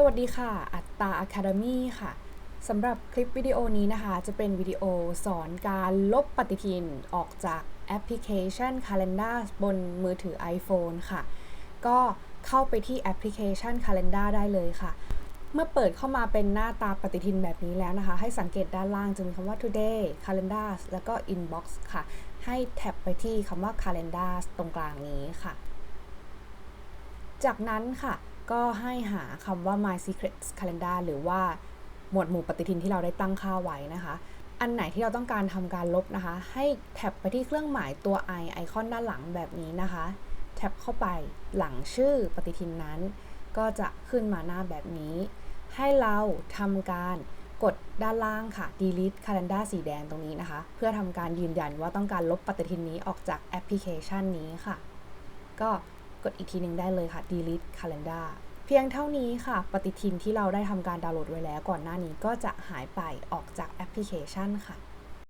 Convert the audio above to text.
สวัสดีค่ะ อัตตา Academy ค่ะสำหรับคลิปวิดีโอนี้นะคะ จะเป็นวิดีโอสอนการลบปฏิทินออกจากแอปพลิเคชัน Calendar บนมือถือ iPhone ค่ะ ก็เข้าไปที่แอปพลิเคชัน Calendar ได้เลยค่ะ เมื่อเปิดเข้ามาเป็นหน้าตาปฏิทินแบบนี้แล้วนะคะ ให้สังเกตด้านล่างจะมีคำว่า today calendar แล้วก็ inbox ค่ะ ให้แท็บไปที่คำว่า calendar ตรงกลางนี้ค่ะ จากนั้นค่ะ ก็ให้หาคำว่า my secret calendar หรือว่าหมวดหมู่ปฏิทินที่เราได้ตั้งค่าไว้นะคะ อันไหนที่เราต้องการทำการลบนะคะ ให้แท็บไปที่เครื่องหมายตัว i ไอคอนด้านหลังแบบนี้นะคะ แท็บเข้าไปหลังชื่อปฏิทินนั้น ก็จะขึ้นมาหน้าแบบนี้ ให้เราทำการกดด้านล่างค่ะ delete calendar สีแดงตรงนี้นะคะ เพื่อทำการยืนยันว่าต้องการลบปฏิทินนี้ออกจากแอปพลิเคชันนี้ค่ะ ก็ กดอีกทีหนึ่งได้เลยค่ะ delete calendar เพียงเท่านี้ค่ะ ปฏิทินที่เราได้ทำการดาวน์โหลดไว้แล้วก่อนหน้านี้ก็จะหายไปออกจากแอปพลิเคชันค่ะ